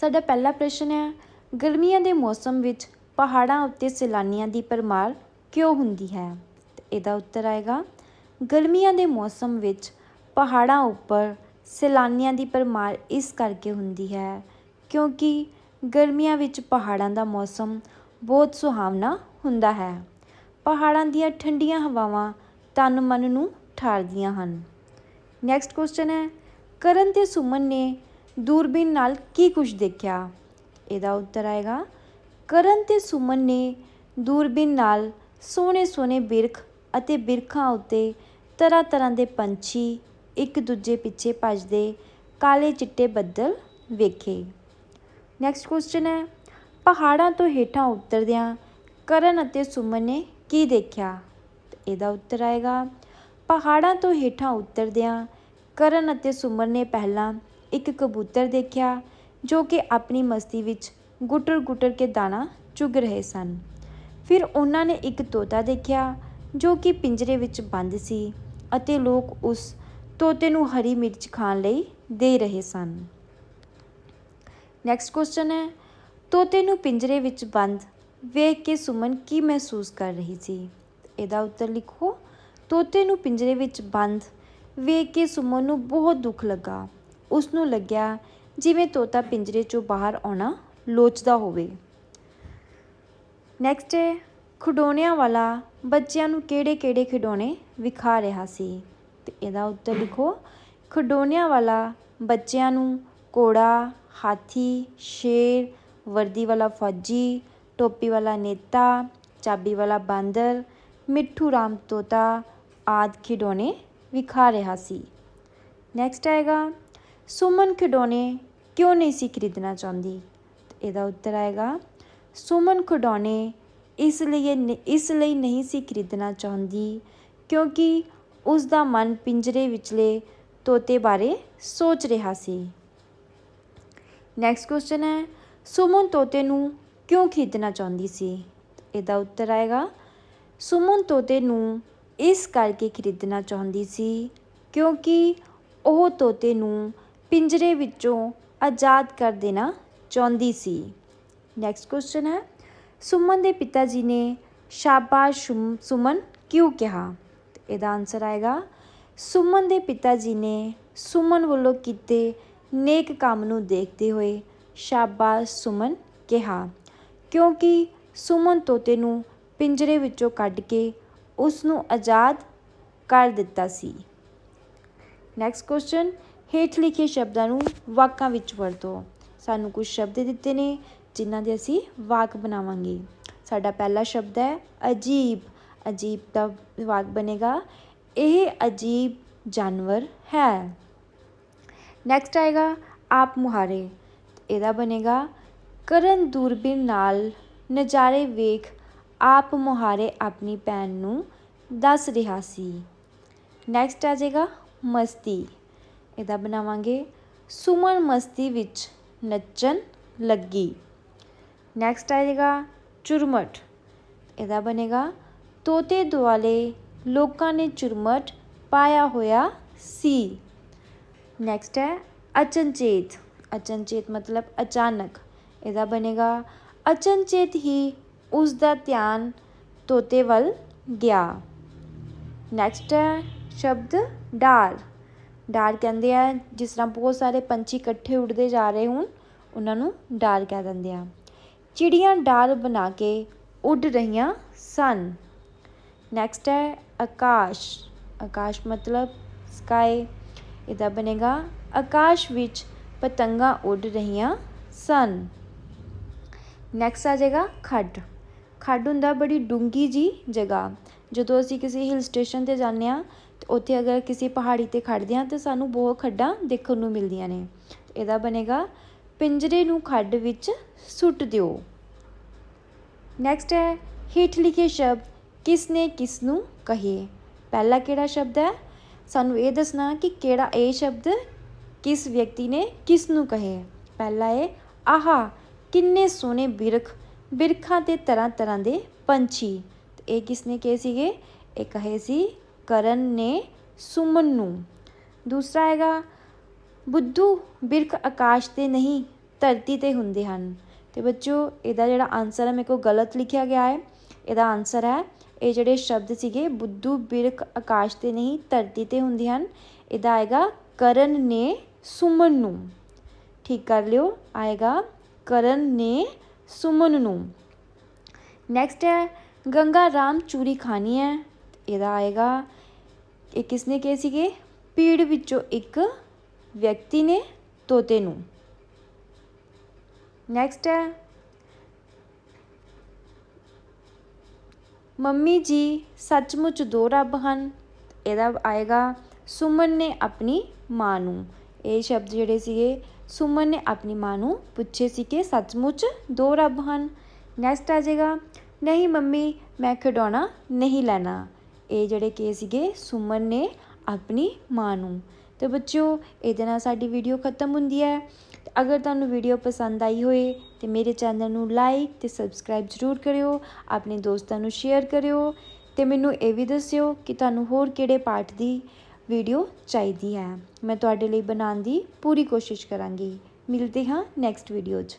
ਸਾਡਾ ਪਹਿਲਾ ਪ੍ਰਸ਼ਨ ਹੈ, ਗਰਮੀਆਂ ਦੇ ਮੌਸਮ ਵਿੱਚ ਪਹਾੜਾਂ ਉੱਤੇ ਸੈਲਾਨੀਆਂ ਦੀ ਪਰਮਾਰ ਕਿਉਂ ਹੁੰਦੀ ਹੈ? ਤੇ ਇਹਦਾ ਉੱਤਰ ਆਏਗਾ, ਗਰਮੀਆਂ ਦੇ ਮੌਸਮ ਵਿੱਚ ਪਹਾੜਾਂ ਉੱਪਰ ਸੈਲਾਨੀਆਂ ਦੀ ਪਰਮਾਰ ਇਸ ਕਰਕੇ ਹੁੰਦੀ ਹੈ ਕਿਉਂਕਿ ਗਰਮੀਆਂ ਵਿੱਚ ਪਹਾੜਾਂ ਦਾ ਮੌਸਮ ਬਹੁਤ ਸੁਹਾਵਣਾ ਹੁੰਦਾ ਹੈ। ਪਹਾੜਾਂ ਦੀਆਂ ਠੰਡੀਆਂ ਹਵਾਵਾਂ ਤਨ ਮਨ ਨੂੰ ਠਾਰਦੀਆਂ ਹਨ। ਨੈਕਸਟ ਕੁਐਸਚਨ ਹੈ, ਕਰਨ ਤੇ ਸੁਮਨ ਨੇ ਦੂਰਬੀਨ ਨਾਲ ਕੀ ਕੁਝ ਦੇਖਿਆ? ਇਹਦਾ ਉੱਤਰ ਆਏਗਾ, ਕਰਨ ਤੇ ਸੁਮਨ ਨੇ ਦੂਰਬੀਨ ਨਾਲ ਸੋਹਣੇ ਸੋਹਣੇ ਬਿਰਖ ਅਤੇ ਬਿਰਖਾਂ ਉੱਤੇ ਤਰ੍ਹਾਂ ਤਰ੍ਹਾਂ ਦੇ ਪੰਛੀ ਇੱਕ ਦੂਜੇ ਪਿੱਛੇ ਭੱਜਦੇ ਕਾਲੇ ਚਿੱਟੇ ਬੱਦਲ ਵੇਖੇ। ਨੈਕਸਟ ਕੁਐਸਚਨ ਹੈ, ਪਹਾੜਾਂ ਤੋਂ ਹੇਠਾਂ ਉਤਰਦਿਆਂ ਕਰਨ ਅਤੇ ਸੁਮਨ ਨੇ ਕੀ ਦੇਖਿਆ? ਇਹਦਾ ਉੱਤਰ ਆਏਗਾ, ਪਹਾੜਾਂ ਤੋਂ ਹੇਠਾਂ ਉਤਰਦਿਆਂ ਕਰਨ ਅਤੇ ਸੁਮਨ ਨੇ ਪਹਿਲਾਂ ਇੱਕ ਕਬੂਤਰ ਦੇਖਿਆ, ਜੋ ਕਿ ਆਪਣੀ ਮਸਤੀ ਵਿੱਚ ਗੁੱਟਰ ਗੁੱਟਰ ਕੇ ਦਾਣਾ ਚੁਗ ਰਹੇ ਸਨ। ਫਿਰ ਉਹਨਾਂ ਨੇ ਇੱਕ ਤੋਤਾ ਦੇਖਿਆ, ਜੋ ਕਿ ਪਿੰਜਰੇ ਵਿੱਚ ਬੰਦ ਸੀ ਅਤੇ ਲੋਕ ਉਸ ਤੋਤੇ ਨੂੰ ਹਰੀ ਮਿਰਚ ਖਾਣ ਲਈ ਦੇ ਰਹੇ ਸਨ। ਨੈਕਸਟ ਕੁਐਸਚਨ ਹੈ, ਤੋਤੇ ਨੂੰ ਪਿੰਜਰੇ ਵਿੱਚ ਬੰਦ ਵੇਖ ਕੇ ਸੁਮਨ ਕੀ ਮਹਿਸੂਸ ਕਰ ਰਹੀ ਸੀ? ਇਹਦਾ ਉੱਤਰ ਲਿਖੋ, ਤੋਤੇ ਨੂੰ ਪਿੰਜਰੇ ਵਿੱਚ ਬੰਦ ਵੇਖ ਕੇ ਸੁਮਨ ਨੂੰ ਬਹੁਤ ਦੁੱਖ ਲੱਗਾ। ਉਸ ਨੂੰ ਲੱਗਿਆ ਜਿਵੇਂ ਤੋਤਾ ਪਿੰਜਰੇ ਚੋਂ ਬਾਹਰ ਆਉਣਾ ਲੋਚਦਾ ਹੋਵੇ। ਨੈਕਸਟ ਹੈ ਖਿਡੌਣਿਆਂ ਵਾਲਾ ਬੱਚਿਆਂ ਨੂੰ ਕਿਹੜੇ-ਕਿਹੜੇ ਖਿਡੌਣੇ ਵਿਖਾ ਰਿਹਾ ਸੀ? ਤੇ ਇਹਦਾ ਉੱਤਰ ਲਿਖੋ। ਖਿਡੌਣਿਆਂ ਵਾਲਾ ਬੱਚਿਆਂ ਨੂੰ ਘੋੜਾ, ਹਾਥੀ, ਸ਼ੇਰ, ਵਰਦੀ ਵਾਲਾ ਫੌਜੀ, ਟੋਪੀ ਵਾਲਾ ਨੇਤਾ, ਚਾਬੀ ਵਾਲਾ ਬਾਂਦਰ, ਮਿੱਠੂ ਰਾਮ ਤੋਤਾ ਆਦਿ ਖਿਡੌਣੇ ਵਿਖਾ ਰਿਹਾ ਸੀ। ਨੈਕਸਟ ਆਏਗਾ ਸੁਮਨ ਖਿਡੌਣੇ ਕਿਉਂ ਨਹੀਂ ਸੀ ਖਰੀਦਣਾ ਚਾਹੁੰਦੀ? ਇਹਦਾ ਉੱਤਰ ਆਏਗਾ, ਸੁਮਨ ਖਿਡੌਣੇ ਇਸ ਲਈ ਇਸ ਲਈ ਨਹੀਂ ਸੀ ਖਰੀਦਣਾ ਚਾਹੁੰਦੀ ਕਿਉਂਕਿ ਉਸ ਦਾ ਮਨ ਪਿੰਜਰੇ ਵਿਚਲੇ ਤੋਤੇ ਬਾਰੇ ਸੋਚ ਰਿਹਾ ਸੀ। ਨੈਕਸਟ ਕੁਐਸਚਨ ਹੈ, ਸੁਮਨ ਤੋਤੇ ਨੂੰ ਕਿਉਂ ਖਰੀਦਣਾ ਚਾਹੁੰਦੀ ਸੀ? ਇਹਦਾ ਉੱਤਰ ਆਏਗਾ, ਸੁਮਨ ਤੋਤੇ ਨੂੰ ਇਸ ਕਰਕੇ ਖਰੀਦਣਾ ਚਾਹੁੰਦੀ ਸੀ ਕਿਉਂਕਿ ਉਹ ਤੋਤੇ ਨੂੰ ਪਿੰਜਰੇ ਵਿੱਚੋਂ ਆਜ਼ਾਦ ਕਰ ਦੇਣਾ ਚਾਹੁੰਦੀ ਸੀ। ਨੈਕਸਟ ਕੁਐਸਚਨ ਹੈ। ਸੁਮਨ ਦੇ ਪਿਤਾ ਜੀ ਨੇ ਸ਼ਾਬਾਸ਼ ਸੁਮ- ਸੁਮਨ ਕਿਉਂ ਕਿਹਾ? ਇਹਦਾ ਆਨਸਰ ਆਏਗਾ, ਸੁਮਨ ਦੇ ਪਿਤਾ ਜੀ ਨੇ ਸੁਮਨ ਵੱਲੋਂ ਕੀਤੇ ਨੇਕ ਕੰਮ ਨੂੰ ਦੇਖਦੇ ਹੋਏ ਸ਼ਾਬਾਸ਼ ਸੁਮਨ ਕਿਹਾ, ਕਿਉਂਕਿ ਸੁਮਨ ਤੋਤੇ ਨੂੰ ਪਿੰਜਰੇ ਵਿੱਚੋਂ ਕੱਢ ਕੇ ਉਸ ਨੂੰ ਆਜ਼ਾਦ ਕਰ ਦਿੱਤਾ ਸੀ। ਨੈਕਸਟ ਕੁਐਸਚਨ ਹੇਠ ਲਿਖੇ ਸ਼ਬਦਾਂ ਨੂੰ ਵਾਕਾਂ ਵਿੱਚ ਵਰਤੋ। ਸਾਨੂੰ ਕੁਝ ਸ਼ਬਦ ਦਿੱਤੇ ਨੇ, ਜਿਨ੍ਹਾਂ ਦੇ ਅਸੀਂ ਵਾਕ ਬਣਾਵਾਂਗੇ। ਸਾਡਾ ਪਹਿਲਾ ਸ਼ਬਦ ਹੈ ਅਜੀਬ। ਅਜੀਬ ਦਾ ਵਾਕ ਬਣੇਗਾ, ਇਹ ਅਜੀਬ ਜਾਨਵਰ ਹੈ। ਨੈਕਸਟ ਆਏਗਾ, ਆਪ ਮੁਹਾਰੇ। ਇਹਦਾ ਬਣੇਗਾ, ਕਰਨ ਦੂਰਬੀਨ ਨਾਲ ਨਜ਼ਾਰੇ ਵੇਖ, ਆਪ ਮੁਹਾਰੇ ਆਪਣੀ ਭੈਣ ਨੂੰ ਦੱਸ ਰਿਹਾ ਸੀ। ਨੈਕਸਟ ਆ ਜਾਏਗਾ, ਮਸਤੀ। ਇਹਦਾ ਬਣਾਵਾਂਗੇ। ਸੁਮਨ ਮਸਤੀ ਵਿੱਚ ਨੱਚਣ ਲੱਗੀ। ਨੈਕਸਟ ਆਏਗਾ ਚੁਰਮਟ। ਇਹਦਾ ਬਣੇਗਾ, ਤੋਤੇ ਦੁਆਲੇ ਲੋਕਾਂ ਨੇ ਚੁਰਮਟ ਪਾਇਆ ਹੋਇਆ ਸੀ। ਨੈਕਸਟ ਹੈ ਅਚਨਚੇਤ। ਅਚਨਚੇਤ ਮਤਲਬ ਅਚਾਨਕ। ਇਹਦਾ ਬਣੇਗਾ, ਅਚਨਚੇਤ ਹੀ ਉਸ ਦਾ ਧਿਆਨ ਤੋਤੇ ਵੱਲ ਗਿਆ। ਨੈਕਸਟ ਹੈ ਸ਼ਬਦ ਡਾਰ ਡਾਰ ਕਹਿੰਦੇ ਆ, ਜਿਸ ਤਰ੍ਹਾਂ ਬਹੁਤ ਸਾਰੇ ਪੰਛੀ ਇਕੱਠੇ ਉੱਡਦੇ ਜਾ ਰਹੇ ਹੋਣ, ਉਹਨਾਂ ਨੂੰ ਡਾਰ ਕਹਿ ਦਿੰਦੇ ਆ। ਚਿੜੀਆਂ ਡਾਰ ਬਣਾ ਕੇ ਉੱਡ ਰਹੀਆਂ ਸਨ। ਨੈਕਸਟ ਹੈ ਆਕਾਸ਼। ਆਕਾਸ਼ ਮਤਲਬ ਸਕਾਈ ਇਹਦਾ ਬਣੇਗਾ, ਆਕਾਸ਼ ਵਿੱਚ ਪਤੰਗਾਂ ਉੱਡ ਰਹੀਆਂ ਸਨ। ਨੈਕਸਟ ਆ ਜਾਏਗਾ ਖੱਡ। ਖੱਡ ਹੁੰਦਾ ਬੜੀ ਡੂੰਗੀ ਜੀ ਜਗ੍ਹਾ। ਜਦੋਂ ਅਸੀਂ ਕਿਸੇ ਹਿਲ ਸਟੇਸ਼ਨ ਤੇ ਜਾਂਦੇ ਹਾਂ, ਤੇ ਉੱਥੇ ਅਗਰ ਕਿਸੇ ਪਹਾੜੀ ਤੇ ਖੜ੍ਹਦੇ ਹਾਂ, ਤਾਂ ਸਾਨੂੰ ਬਹੁਤ ਖੱਡਾਂ ਦੇਖਣ ਨੂੰ ਮਿਲਦੀਆਂ ਨੇ। ਇਹਦਾ ਬਣੇਗਾ, ਪਿੰਜਰੇ ਨੂੰ ਖੱਡ ਵਿੱਚ ਸੁੱਟ ਦਿਓ। ਨੈਕਸਟ ਹੈ, ਹੇਠ ਲਿਖੇ ਸ਼ਬਦ ਕਿਸ ਨੇ ਕਿਸ ਨੂੰ ਕਹੇ? ਪਹਿਲਾ ਕਿਹੜਾ ਸ਼ਬਦ ਹੈ? ਸਾਨੂੰ ਇਹ ਦੱਸਣਾ ਕਿ ਕਿਹੜਾ ਇਹ ਸ਼ਬਦ ਕਿਸ ਵਿਅਕਤੀ ਨੇ ਕਿਸ ਨੂੰ ਕਹੇ? ਪਹਿਲਾ ਹੈ, ਆਹਾ, ਕਿੰਨੇ ਸੋਹਣੇ ਬਿਰਖ, ਬਿਰਖਾਂ ਤੇ ਤਰ੍ਹਾਂ ਤਰ੍ਹਾਂ ਦੇ ਪੰਛੀ। ਇਹ ਕਿਸ ਨੇ ਕਹੇ ਸੀਗੇ ਇਹ ਕਹੇ ਸੀ ਕਰਨ ਨੇ ਸੁਮਨ ਨੂੰ ਦੂਸਰਾ ਹੈਗਾ ਬੁੱਧੂ ਬਿਰਖ ਆਕਾਸ਼ ਤੇ ਨਹੀਂ ਧਰਤੀ ਤੇ ਹੁੰਦੇ ਹਨ ਤੇ ਬੱਚਿਓ ਇਹਦਾ ਜਿਹੜਾ ਆਨਸਰ ਹੈ ਮੇਰੇ ਕੋਲ ਗਲਤ ਲਿਖਿਆ ਗਿਆ ਹੈ ਇਹਦਾ ਆਨਸਰ ਹੈ ਇਹ ਜਿਹੜੇ ਸ਼ਬਦ ਸੀਗੇ ਬੁੱਧੂ ਬਿਰਖ ਆਕਾਸ਼ ਤੇ ਨਹੀਂ ਧਰਤੀ ਤੇ ਹੁੰਦੇ ਹਨ ਇਹਦਾ ਆਏਗਾ ਕਰਨ ਨੇ ਸੁਮਨ ਨੂੰ ਠੀਕ ਕਰ ਲਿਓ ਆਏਗਾ ਕਰਨ ਨੇ ਸੁਮਨ ਨੂੰ ਨੈਕਸਟ ਹੈ ਗੰਗਾ ਰਾਮ ਚੂਰੀ ਖਾਣੀ ਹੈ ਇਹਦਾ ਆਏਗਾ ਇਹ ਕਿਸਨੇ ਕਹੇ ਸੀਗੇ ਭੀੜ ਵਿੱਚੋਂ ਇੱਕ ਵਿਅਕਤੀ ਨੇ ਤੋਤੇ ਨੂੰ ਨੈਕਸਟ ਹੈ ਮੰਮੀ ਜੀ ਸੱਚਮੁੱਚ ਦੋ ਰੱਬ ਹਨ ਇਹਦਾ ਆਏਗਾ ਸੁਮਨ ਨੇ ਆਪਣੀ ਮਾਂ ਨੂੰ ਇਹ ਸ਼ਬਦ ਜਿਹੜੇ ਸੀਗੇ ਸੁਮਨ ਨੇ ਆਪਣੀ ਮਾਂ ਨੂੰ ਪੁੱਛੇ ਸੀ ਕਿ ਸੱਚਮੁੱਚ ਦੋ ਰੱਬ ਹਨ ਨੈਕਸਟ ਆ ਜਾਏਗਾ ਨਹੀਂ ਮੰਮੀ, ਮੈਂ ਖਿਡੌਣਾ ਨਹੀਂ ਲੈਣਾ। ਇਹ ਜਿਹੜੇ ਕਿ ਸੀਗੇ, ਸੁਮਨ ਨੇ ਆਪਣੀ ਮਾਂ ਨੂੰ। ਤੇ ਬੱਚਿਓ, ਇਹਦੇ ਨਾਲ ਸਾਡੀ ਵੀਡੀਓ ਖਤਮ ਹੁੰਦੀ ਹੈ। ਤੇ ਅਗਰ ਤੁਹਾਨੂੰ ਵੀਡੀਓ ਪਸੰਦ ਆਈ ਹੋਏ, ਤੇ ਮੇਰੇ ਚੈਨਲ ਨੂੰ ਲਾਈਕ ਤੇ ਸਬਸਕ੍ਰਾਈਬ ਜ਼ਰੂਰ ਕਰਿਓ, ਆਪਣੇ ਦੋਸਤਾਂ ਨੂੰ ਸ਼ੇਅਰ ਕਰਿਓ, ਤੇ ਮੈਨੂੰ ਇਹ ਵੀ ਦੱਸਿਓ ਕਿ ਤੁਹਾਨੂੰ ਹੋਰ ਕਿਹੜੇ ਪਾਰਟ ਦੀ ਵੀਡੀਓ ਚਾਹੀਦੀ ਹੈ। ਮੈਂ ਤੁਹਾਡੇ ਲਈ ਬਣਾਉਣ ਦੀ ਪੂਰੀ ਕੋਸ਼ਿਸ਼ ਕਰਾਂਗੀ। ਮਿਲਦੇ ਹਾਂ ਨੈਕਸਟ ਵੀਡੀਓ 'ਚ।